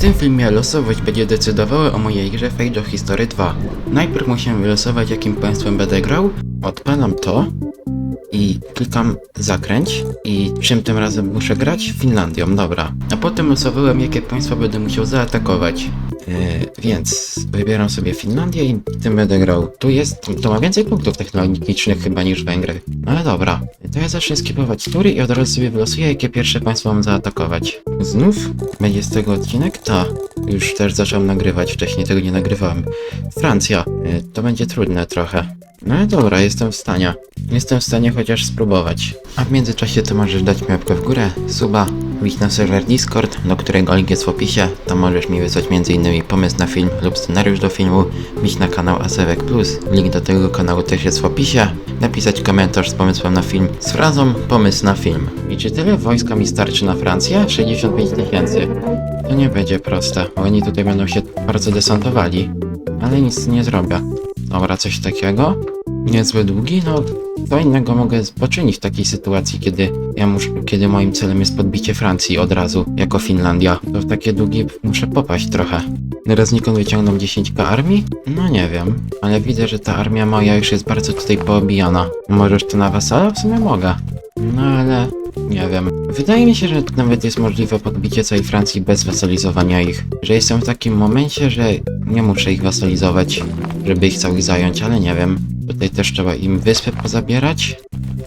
W tym filmie losowość będzie decydowała o mojej grze Fate of History 2. Najpierw musimy wylosować jakim państwem będę grał. Odpalam to i klikam zakręć i czym tym razem muszę grać? Finlandią, dobra. A potem losowałem jakie państwo będę musiał zaatakować. Yy, więc wybieram sobie Finlandię i tym będę grał. Tu jest, to ma więcej punktów technologicznych chyba niż Węgry. No Ale dobra, to ja zacznę skipować tury i od razu sobie wylosuję jakie pierwsze państwo mam zaatakować. Znów będzie z tego odcinek? Ta. Już też zacząłem nagrywać, wcześniej tego nie nagrywałem. Francja, yy, to będzie trudne trochę. No dobra, jestem w stanie. Jestem w stanie chociaż spróbować. A w międzyczasie to możesz dać mi łapkę w górę, suba, wbić na serwer Discord, do którego link jest w opisie. Tam możesz mi wysłać m.in. pomysł na film lub scenariusz do filmu, wbić na kanał Asewek Plus, link do tego kanału też jest w opisie, napisać komentarz z pomysłem na film z frazą pomysł na film. I czy tyle wojska mi starczy na Francję? 65 tysięcy. To nie będzie proste, bo oni tutaj będą się bardzo desantowali, ale nic nie zrobię. Dobra, coś takiego? Niezły długi? No, co innego mogę poczynić w takiej sytuacji, kiedy ja muszę, kiedy moim celem jest podbicie Francji od razu, jako Finlandia. To w takie długi muszę popaść trochę. Teraz nikąd wyciągną 10k armii? No nie wiem, ale widzę, że ta armia moja już jest bardzo tutaj poobijana. Możesz to na wasala? W sumie mogę. No ale nie wiem. Wydaje mi się, że nawet jest możliwe podbicie całej Francji bez wasalizowania ich. Że jestem w takim momencie, że nie muszę ich wasalizować, żeby ich całych zająć, ale nie wiem. Tutaj też trzeba im wyspę pozabierać.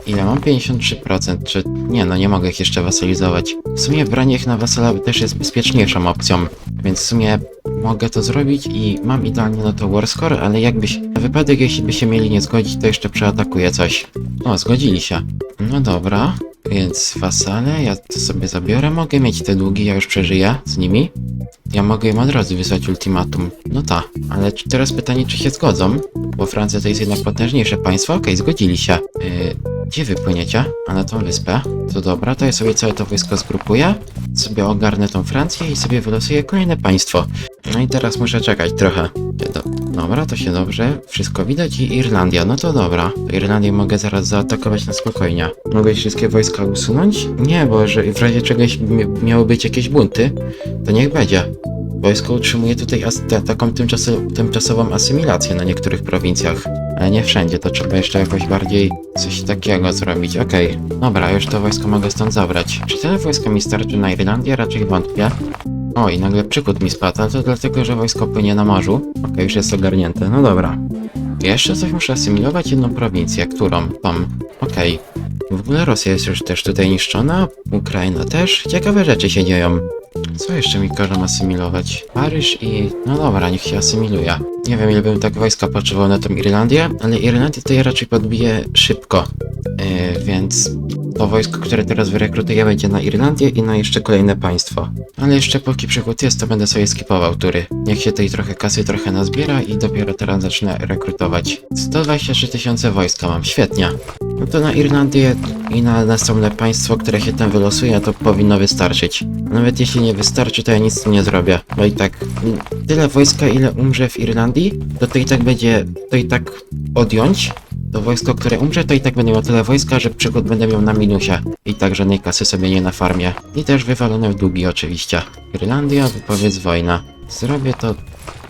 Ile mam? 53%, czy... Nie no, nie mogę ich jeszcze wasalizować. W sumie branie ich na wasala też jest bezpieczniejszą opcją, więc w sumie mogę to zrobić i mam idealnie na to warscore, ale jakbyś... Na wypadek, jeśli by się mieli nie zgodzić, to jeszcze przeatakuję coś. O, zgodzili się. No dobra, więc wasale, ja to sobie zabiorę. Mogę mieć te długi, ja już przeżyję z nimi. Ja mogę im od razu wysłać ultimatum. No ta, ale czy- teraz pytanie, czy się zgodzą? Bo Francja to jest jednak potężniejsze państwo. Okej, zgodzili się. Yy, gdzie wy płyniecie? A na tą wyspę? To dobra, to ja sobie całe to wojsko zgrupuję. Sobie ogarnę tą Francję i sobie wylosuję kolejne państwo. No i teraz muszę czekać trochę. Do, dobra, to się dobrze. Wszystko widać i Irlandia. No to dobra. Irlandię mogę zaraz zaatakować na spokojnie. Mogę wszystkie wojska usunąć? Nie, bo że w razie czegoś mi- miały być jakieś bunty, to niech będzie. Wojsko utrzymuje tutaj taką tymczaso- tymczasową asymilację na niektórych prowincjach. Ale nie wszędzie, to trzeba jeszcze jakoś bardziej coś takiego zrobić. Okej, dobra, już to wojsko mogę stąd zabrać. Czy tyle wojska mi starczy na Irlandię? Raczej wątpię. O, i nagle przykład mi spadł, ale to dlatego, że wojsko płynie na morzu. Okej, już jest ogarnięte, no dobra. Jeszcze coś muszę asymilować, jedną prowincję, którą? Tą. Okej. W ogóle Rosja jest już też tutaj niszczona, Ukraina też. Ciekawe rzeczy się dzieją. Co jeszcze mi każą asymilować? Paryż i... No dobra, niech się asymiluje. Nie wiem, ile bym tak wojska potrzebował na tą Irlandię, ale Irlandię to ja raczej podbiję szybko. Yy, więc to wojsko, które teraz wyrekrutuję, będzie na Irlandię i na jeszcze kolejne państwo. Ale jeszcze póki przygód jest, to będę sobie skipował tury. Niech się tej trochę kasy trochę nazbiera i dopiero teraz zacznę rekrutować. 123 tysiące wojska mam, świetnie. No to na Irlandię i na następne państwo, które się tam wylosuje, to powinno wystarczyć. Nawet jeśli nie wystarczy, to ja nic z tym nie zrobię. Bo i tak tyle wojska, ile umrze w Irlandii, to to i tak będzie, to i tak odjąć. To wojsko, które umrze, to i tak będę miał tyle wojska, że przygód będę miał na minusie. I tak żadnej kasy sobie nie na farmie. I też wywalone w długi oczywiście. Irlandia, wypowiedz wojna. Zrobię to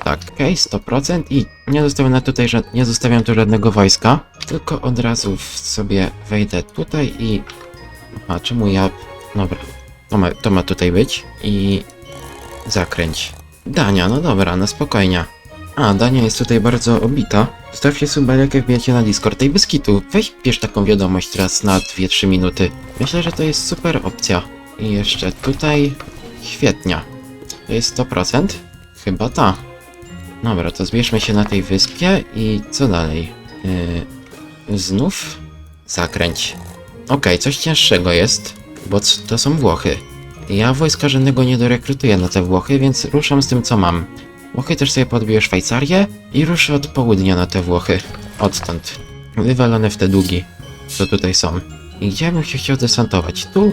tak, okej, 100% i nie zostawiam na tutaj, nie zostawiam tu żadnego wojska, tylko od razu sobie wejdę tutaj i... A czemu ja... Dobra, to ma, to ma tutaj być i... Zakręć. Dania, no dobra, no spokojnie. A, Dania jest tutaj bardzo obita. Zostawcie suba, jak wbijecie na Discord tej Beskitu. Weź pisz taką wiadomość teraz na 2-3 minuty. Myślę, że to jest super opcja. I jeszcze tutaj... Świetnie. To jest 100%? Chyba ta. Dobra, to zbierzmy się na tej wyspie i co dalej? Yy, znów zakręć. Okej, coś cięższego jest, bo to są Włochy. Ja wojska żadnego nie dorekrutuję na te Włochy, więc ruszam z tym co mam. Włochy też sobie podbiję Szwajcarię i ruszę od południa na te Włochy. Odtąd. Wywalone w te długi, co tutaj są. I gdzie bym się chciał desantować? Tu,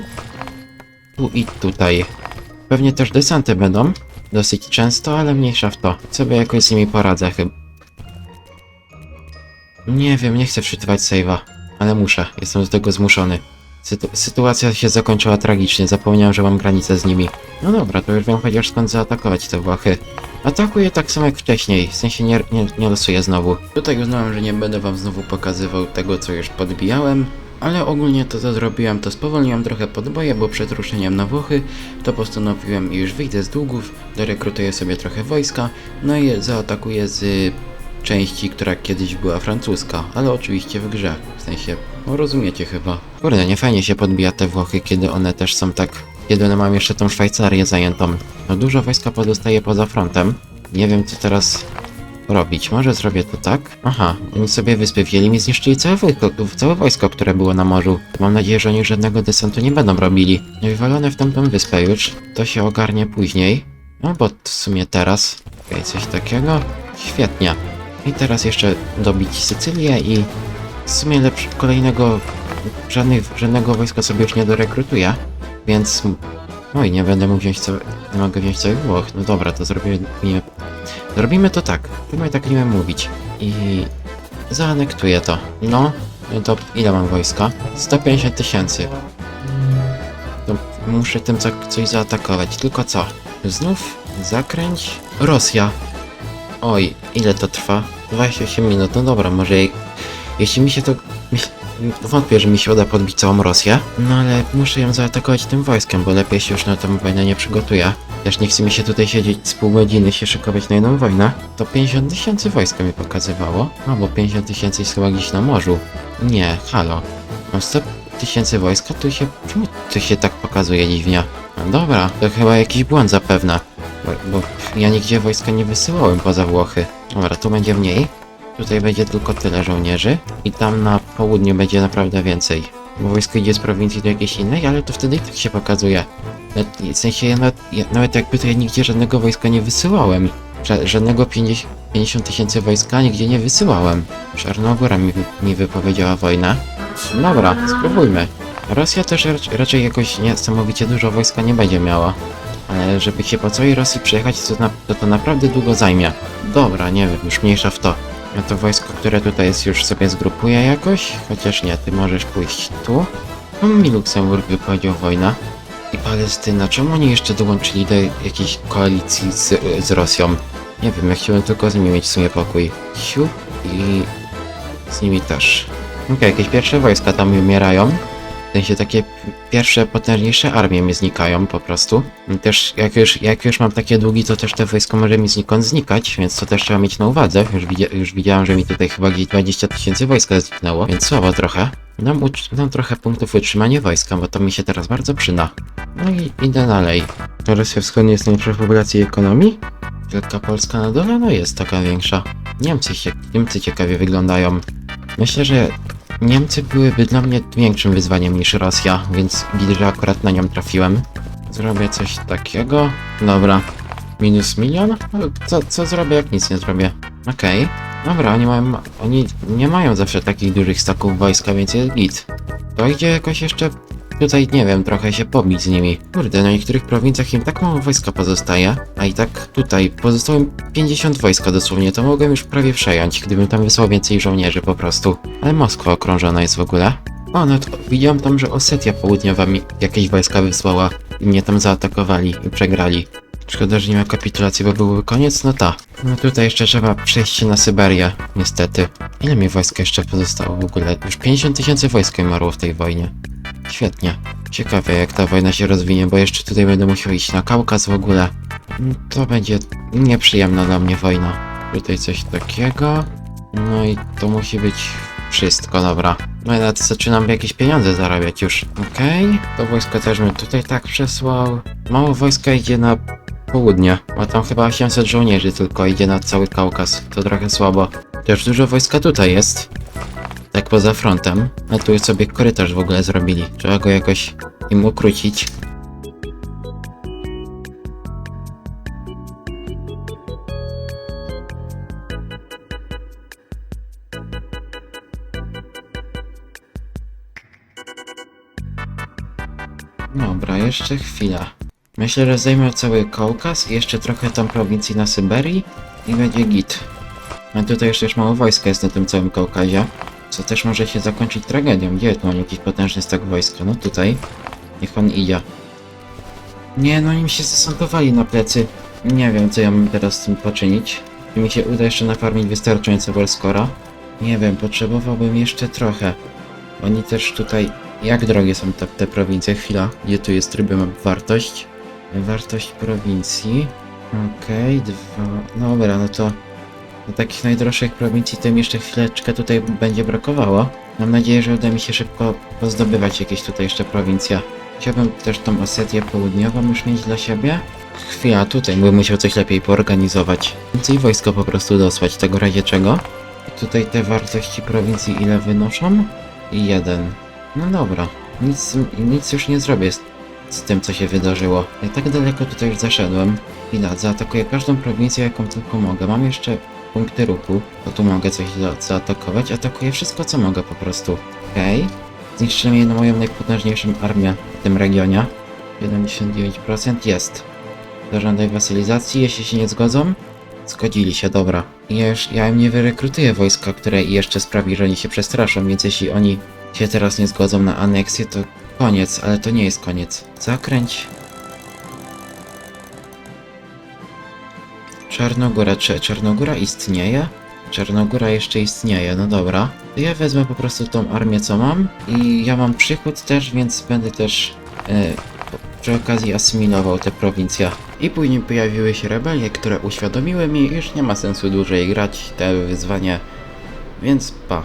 tu i tutaj. Pewnie też desanty będą, dosyć często, ale mniejsza w to. Sobie jakoś z nimi poradzę chyba. Nie wiem, nie chcę wczytywać save'a, ale muszę, jestem do tego zmuszony. Sytu sytuacja się zakończyła tragicznie, zapomniałem, że mam granicę z nimi. No dobra, to już wiem chociaż skąd zaatakować te Włochy. Atakuję tak samo jak wcześniej, w sensie nie, nie, nie losuję znowu. Tutaj uznałem, że nie będę wam znowu pokazywał tego, co już podbijałem, ale ogólnie to co zrobiłem, to spowolniłem trochę podboje, bo przed ruszeniem na Włochy to postanowiłem, już wyjdę z długów, dorekrutuję sobie trochę wojska, no i zaatakuję z części, która kiedyś była francuska, ale oczywiście w grze, w sensie, no rozumiecie chyba. Kurde, nie fajnie się podbija te Włochy, kiedy one też są tak... Kiedy one mam jeszcze tą Szwajcarię zajętą. No dużo wojska pozostaje poza frontem. Nie wiem co teraz robić. Może zrobię to tak? Aha, oni sobie wyspy wzięli i zniszczyli całe wojsko, całe wojsko, które było na morzu. Mam nadzieję, że oni żadnego desantu nie będą robili. Wywalone w tamtą wyspę już. To się ogarnie później. No bo w sumie teraz. Okej, coś takiego. Świetnie. I teraz jeszcze dobić Sycylię i w sumie lepszy, kolejnego żadnych, żadnego wojska sobie już nie dorekrutuję, więc oj, nie będę mógł wziąć całe, nie mogę wziąć całych Włoch. No dobra, to zrobimy, zrobimy to tak, chyba tak nie mówić i zaanektuję to. No, no to ile mam wojska? 150 tysięcy. To muszę tym co, coś zaatakować, tylko co? Znów zakręć Rosja. Oj, ile to trwa? 28 minut, no dobra, może jeśli mi się to... Wątpię, że mi się uda podbić całą Rosję, no ale muszę ją zaatakować tym wojskiem, bo lepiej się już na tę wojnę nie przygotuję. Też nie chce mi się tutaj siedzieć z pół godziny, się szykować na jedną wojnę. To 50 tysięcy wojska mi pokazywało. No bo 50 tysięcy jest chyba gdzieś na morzu. Nie, halo. Mam 100 tysięcy wojska, tu się... Czemu tu się tak pokazuje dziwnie? No dobra, to chyba jakiś błąd zapewne. Bo, bo ja nigdzie wojska nie wysyłałem poza Włochy. Dobra, tu będzie mniej. Tutaj będzie tylko tyle żołnierzy. I tam na południu będzie naprawdę więcej. Bo wojsko idzie z prowincji do jakiejś innej, ale to wtedy i tak się pokazuje. W sensie ja nawet, ja, nawet jakby to ja nigdzie żadnego wojska nie wysyłałem. Ża żadnego 50 50 tysięcy wojska nigdzie nie wysyłałem. Czarnogóra mi, mi wypowiedziała wojnę. Dobra, spróbujmy. Rosja też rac- raczej jakoś niesamowicie dużo wojska nie będzie miała. Ale żeby się po całej Rosji przejechać, to, na, to to naprawdę długo zajmie. Dobra, nie wiem, już mniejsza w to. Ja to wojsko, które tutaj jest, już sobie zgrupuję jakoś? Chociaż nie, ty możesz pójść tu. No mi Luksemburg wypowiedział wojnę. I Palestyna, czemu oni jeszcze dołączyli do jakiejś koalicji z, z Rosją? Nie wiem, ja chciałem tylko z nimi mieć w sumie pokój. Siu i z nimi też. Okej, jakieś pierwsze wojska tam umierają. W sensie takie pierwsze, potężniejsze armie mi znikają po prostu. Też jak już, jak już mam takie długi, to też te wojsko może mi znikąd znikać, więc to też trzeba mieć na uwadze. Już, widzia, już widziałem, że mi tutaj chyba gdzieś 20 tysięcy wojska zniknęło, więc słabo trochę. Dam, dam trochę punktów utrzymania wojska, bo to mi się teraz bardzo przyda. No i idę dalej. Rosja Wschodnia jest najlepsza w populacji ekonomii? Wielka Polska na dole? No jest taka większa. Niemcy, Niemcy ciekawie wyglądają. Myślę, że Niemcy byłyby dla mnie większym wyzwaniem niż Rosja, więc widzę, że akurat na nią trafiłem. Zrobię coś takiego. Dobra. Minus milion? Co, co zrobię, jak nic nie zrobię? Okej. Dobra, oni mają, oni nie mają zawsze takich dużych staków wojska, więc jest git. To idzie jakoś jeszcze tutaj, nie wiem, trochę się pobić z nimi. Kurde, na niektórych prowincjach im tak mało wojska pozostaje, a i tak tutaj pozostało im 50 wojska dosłownie, to mogłem już prawie przejąć, gdybym tam wysłał więcej żołnierzy po prostu. Ale Moskwa okrążona jest w ogóle. O, no to widziałem tam, że Osetia Południowa mi jakieś wojska wysłała i mnie tam zaatakowali i przegrali. Szkoda, że nie ma kapitulacji, bo byłby koniec, no ta. No tutaj jeszcze trzeba przejść się na Syberię, niestety. Ile mi wojska jeszcze pozostało w ogóle? Już 50 tysięcy wojska umarło w tej wojnie. Świetnie. Ciekawe jak ta wojna się rozwinie, bo jeszcze tutaj będę musiał iść na Kaukaz w ogóle. To będzie nieprzyjemna dla mnie wojna. Tutaj coś takiego. No i to musi być wszystko, dobra. No i nawet zaczynam jakieś pieniądze zarabiać już. Okej, to wojsko też bym tutaj tak przesłał. Mało wojska idzie na południe, bo tam chyba 800 żołnierzy tylko idzie na cały Kaukaz. To trochę słabo. Też dużo wojska tutaj jest. Tak poza frontem. A tu sobie korytarz w ogóle zrobili. Trzeba go jakoś im ukrócić. Dobra, jeszcze chwilę. Myślę, że zajmę cały Kaukaz i jeszcze trochę tam prowincji na Syberii i będzie git. A tutaj jeszcze już mało wojska jest na tym całym Kaukazie. Co też może się zakończyć tragedią. Gdzie tu mam jakiś potężny stok wojska? No tutaj. Niech on idzie. Nie, no mi się zasądowali na plecy. Nie wiem, co ja mam teraz z tym poczynić. Czy mi się uda jeszcze nafarmić wystarczająco Wolskora? Nie wiem, potrzebowałbym jeszcze trochę. Oni też tutaj... Jak drogie są te, te prowincje? Chwila, gdzie tu jest trybem wartość? Wartość prowincji. Okej, dwa... Dobra, no to... Do takich najdroższych prowincji to mi jeszcze chwileczkę tutaj będzie brakowało. Mam nadzieję, że uda mi się szybko pozdobywać jakieś tutaj jeszcze prowincje. Chciałbym też tą Osetię Południową już mieć dla siebie. Chwila, tutaj bym musiał coś lepiej poorganizować. Więcej wojska po prostu dosłać, tego razie czego. Tutaj te wartości prowincji ile wynoszą? I jeden. No dobra, nic, nic już nie zrobię z, z tym, co się wydarzyło. Ja tak daleko tutaj już zaszedłem. Chwila, zaatakuję każdą prowincję, jaką tylko mogę. Mam jeszcze punkty ruchu, to tu mogę coś za zaatakować. Atakuję wszystko, co mogę po prostu. Okej. Zniszczyłem jedną moją najpotężniejszą armię w tym regionie. 79% jest. Żadnej wasylizacji, jeśli się nie zgodzą. Zgodzili się, dobra. Ja już, ja im nie wyrekrutuję wojska, które jeszcze sprawi, że oni się przestraszą, więc jeśli oni się teraz nie zgodzą na aneksję, to koniec, ale to nie jest koniec. Zakręć. Czarnogóra, czy Czarnogóra istnieje? Czarnogóra jeszcze istnieje, no dobra. To ja wezmę po prostu tą armię, co mam i ja mam przychód też, więc będę też e, przy okazji asymilował te prowincje. I później pojawiły się rebelie, które uświadomiły mi, iż nie ma sensu dłużej grać te wyzwanie, więc pa.